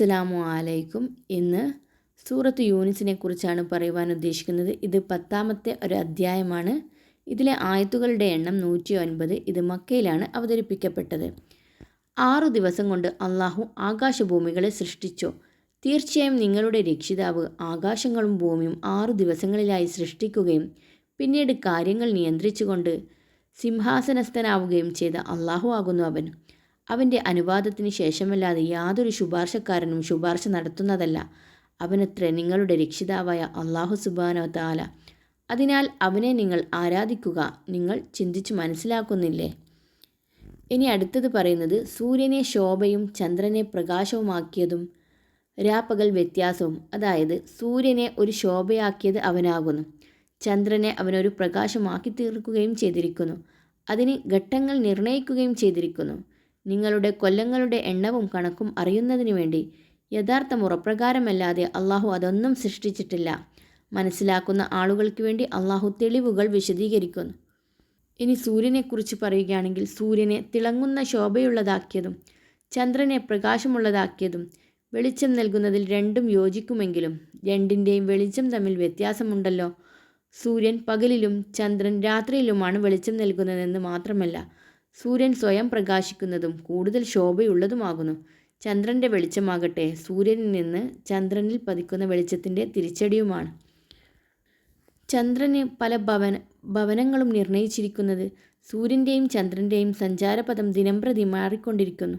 അസ്സലാമു അലൈക്കും. ഇന്ന് സൂറത്ത് യൂനിസിനെ കുറിച്ചാണ് പറയുവാൻ ഉദ്ദേശിക്കുന്നത്. ഇത് പത്താമത്തെ ഒരു അധ്യായമാണ്. ഇതിലെ ആയത്തുകളുടെ എണ്ണം നൂറ്റി ഒൻപത് ഇത് മക്കയിലാണ് അവതരിപ്പിക്കപ്പെട്ടത്. ആറു ദിവസം കൊണ്ട് അള്ളാഹു ആകാശഭൂമികളെ സൃഷ്ടിച്ചു. തീർച്ചയായും നിങ്ങളുടെ രക്ഷിതാവ് ആകാശങ്ങളും ഭൂമിയും ആറു ദിവസങ്ങളിലായി സൃഷ്ടിക്കുകയും പിന്നീട് കാര്യങ്ങൾ നിയന്ത്രിച്ചുകൊണ്ട് സിംഹാസനസ്ഥനാവുകയും ചെയ്ത അള്ളാഹു ആകുന്നു അവൻ. അവന്റെ അനുവാദത്തിന് ശേഷമല്ലാതെ യാതൊരു ശുപാർശക്കാരനും ശുപാർശ നടത്തുന്നതല്ല. അവനത്ര നിങ്ങളുടെ രക്ഷിതാവായ അള്ളാഹു സുബാനോ താല അതിനാൽ അവനെ നിങ്ങൾ ആരാധിക്കുക നിങ്ങൾ ചിന്തിച്ചു മനസ്സിലാക്കുന്നില്ലേ? ഇനി അടുത്തത് പറയുന്നത് സൂര്യനെ ശോഭയും ചന്ദ്രനെ പ്രകാശവുമാക്കിയതും രാപ്പകൽ വ്യത്യാസവും. അതായത് സൂര്യനെ ഒരു ശോഭയാക്കിയത് അവനാകുന്നു. ചന്ദ്രനെ അവനൊരു പ്രകാശമാക്കി തീർക്കുകയും ചെയ്തിരിക്കുന്നു. അതിന് ഘട്ടങ്ങൾ നിർണയിക്കുകയും ചെയ്തിരിക്കുന്നു. നിങ്ങളുടെ കൊല്ലങ്ങളുടെ എണ്ണവും കണക്കും അറിയുന്നതിനു വേണ്ടി യഥാർത്ഥ മുറപ്രകാരമല്ലാതെ അള്ളാഹു അതൊന്നും സൃഷ്ടിച്ചിട്ടില്ല. മനസ്സിലാക്കുന്ന ആളുകൾക്ക് വേണ്ടി അള്ളാഹു തെളിവുകൾ വിശദീകരിക്കുന്നു. ഇനി സൂര്യനെക്കുറിച്ച് പറയുകയാണെങ്കിൽ സൂര്യനെ തിളങ്ങുന്ന ശോഭയുള്ളതാക്കിയതും ചന്ദ്രനെ പ്രകാശമുള്ളതാക്കിയതും വെളിച്ചം നൽകുന്നതിൽ രണ്ടും യോജിക്കുമെങ്കിലും രണ്ടിന്റെയും വെളിച്ചം തമ്മിൽ വ്യത്യാസമുണ്ടല്ലോ. സൂര്യൻ പകലിലും ചന്ദ്രൻ രാത്രിയിലുമാണ് വെളിച്ചം നൽകുന്നതെന്ന് മാത്രമല്ല സൂര്യൻ സ്വയം പ്രകാശിക്കുന്നതും കൂടുതൽ ശോഭയുള്ളതുമാകുന്നു. ചന്ദ്രന്റെ വെളിച്ചമാകട്ടെ സൂര്യനിൽ നിന്ന് ചന്ദ്രനിൽ പതിക്കുന്ന വെളിച്ചത്തിന്റെ തിരിച്ചടിയുമാണ്. ചന്ദ്രന് പല ഭവന ഭവനങ്ങളും നിർണയിച്ചിരിക്കുന്നത് സൂര്യന്റെയും ചന്ദ്രന്റെയും സഞ്ചാരപഥം ദിനംപ്രതി മാറിക്കൊണ്ടിരിക്കുന്നു.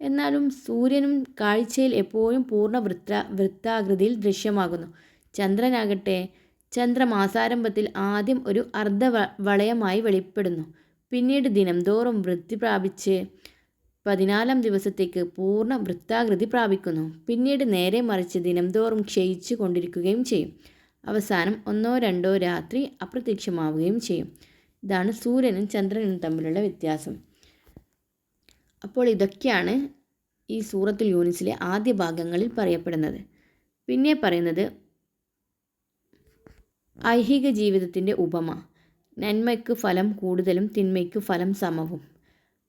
എന്നാലും സൂര്യനും കാഴ്ചയിൽ എപ്പോഴും പൂർണ വൃത്ത വൃത്താകൃതിയിൽ ദൃശ്യമാകുന്നു. ചന്ദ്രനാകട്ടെ ചന്ദ്രമാസാരംഭത്തിൽ ആദ്യം ഒരു അർദ്ധ വളയമായി വെളിപ്പെടുന്നു. പിന്നീട് ദിനം ദിനംതോറും വൃത്തി പ്രാപിച്ച് പതിനാലാം ദിവസത്തേക്ക് പൂർണ വൃത്താകൃതി പ്രാപിക്കുന്നു. പിന്നീട് നേരെ മറിച്ച് ദിനംതോറും ക്ഷയിച്ചു കൊണ്ടിരിക്കുകയും ചെയ്യും. അവസാനം ഒന്നോ രണ്ടോ രാത്രി അപ്രത്യക്ഷമാവുകയും ചെയ്യും. ഇതാണ് സൂര്യനും ചന്ദ്രനും തമ്മിലുള്ള വ്യത്യാസം. അപ്പോൾ ഇതൊക്കെയാണ് ഈ സൂറത്തുൽ യൂനിസിലെ ആദ്യ ഭാഗങ്ങളിൽ പറയപ്പെടുന്നത്. പിന്നെ പറയുന്നത് ഐഹിക ജീവിതത്തിന്റെ ഉപമ. നന്മയ്ക്ക് ഫലം കൂടുതലും തിന്മയ്ക്ക് ഫലം സമവും.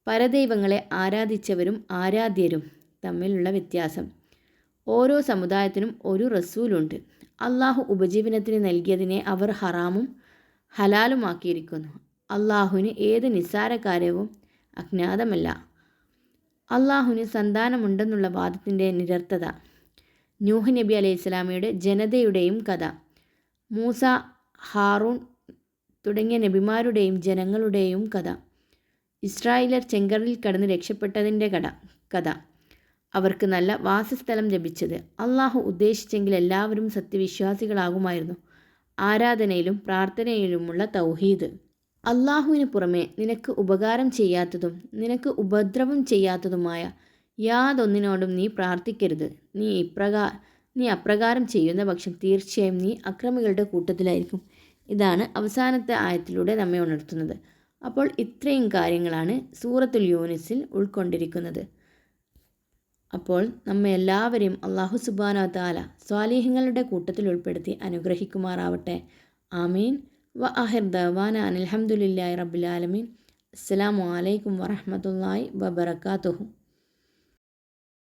പരദൈവങ്ങളെ ആരാധിച്ചവരും ആരാധ്യരും തമ്മിലുള്ള വ്യത്യാസം. ഓരോ സമുദായത്തിനും ഒരു റസൂലുണ്ട്. അള്ളാഹു ഉപജീവനത്തിന് നൽകിയതിനെ അവർ ഹറാമും ഹലാലുമാക്കിയിരിക്കുന്നു. അള്ളാഹുവിന് ഏത് നിസ്സാര കാര്യവും അജ്ഞാതമല്ല. അള്ളാഹുവിന് സന്താനമുണ്ടെന്നുള്ള വാദത്തിന്റെ നിരർത്ഥത. നൂഹ് നബി അലൈഹി സ്വലാമയുടെ ജനതയുടെയും കഥ. മൂസ ഹാറൂൺ തുടങ്ങിയ നബിമാരുടെയും ജനങ്ങളുടെയും കഥ. ഇസ്രായേലർ ചെങ്കറിൽ കടന്ന് രക്ഷപ്പെട്ടതിന്റെ കഥ കഥ. അവർക്ക് നല്ല വാസസ്ഥലം ലഭിച്ചത് അള്ളാഹു ഉദ്ദേശിച്ചെങ്കിൽ എല്ലാവരും സത്യവിശ്വാസികളാകുമായിരുന്നു. ആരാധനയിലും പ്രാർത്ഥനയിലുമുള്ള തൗഹീദ്. അള്ളാഹുവിന് പുറമെ നിനക്ക് ഉപകാരം ചെയ്യാത്തതും നിനക്ക് ഉപദ്രവം ചെയ്യാത്തതുമായ യാതൊന്നിനോടും നീ പ്രാർത്ഥിക്കരുത്. നീ ഇപ്രകാ നീ അപ്രകാരം ചെയ്യുന്ന പക്ഷം തീർച്ചയായും നീ അക്രമികളുടെ കൂട്ടത്തിലായിരിക്കും. ഇതാണ് അവസാനത്തെ ആയത്തിലൂടെ നമ്മെ ഉണർത്തുന്നത്. അപ്പോൾ ഇത്രയും കാര്യങ്ങളാണ് സൂറത്തുൽ യൂനിസിൽ ഉൾക്കൊണ്ടിരിക്കുന്നത്. അപ്പോൾ നമ്മെ എല്ലാവരെയും അള്ളാഹു സുബാന താല സ്വാലിഹങ്ങളുടെ കൂട്ടത്തിൽ ഉൾപ്പെടുത്തി അനുഗ്രഹിക്കുമാറാവട്ടെ. ആമീൻ. വ അഹിർ ദവാന അനിൽഹമുല്ലാ റബുലാലമീൻ അസ്സാം വലൈക്കും വറഹമത്തല്ലാഹി വബർക്കാത്തുഹു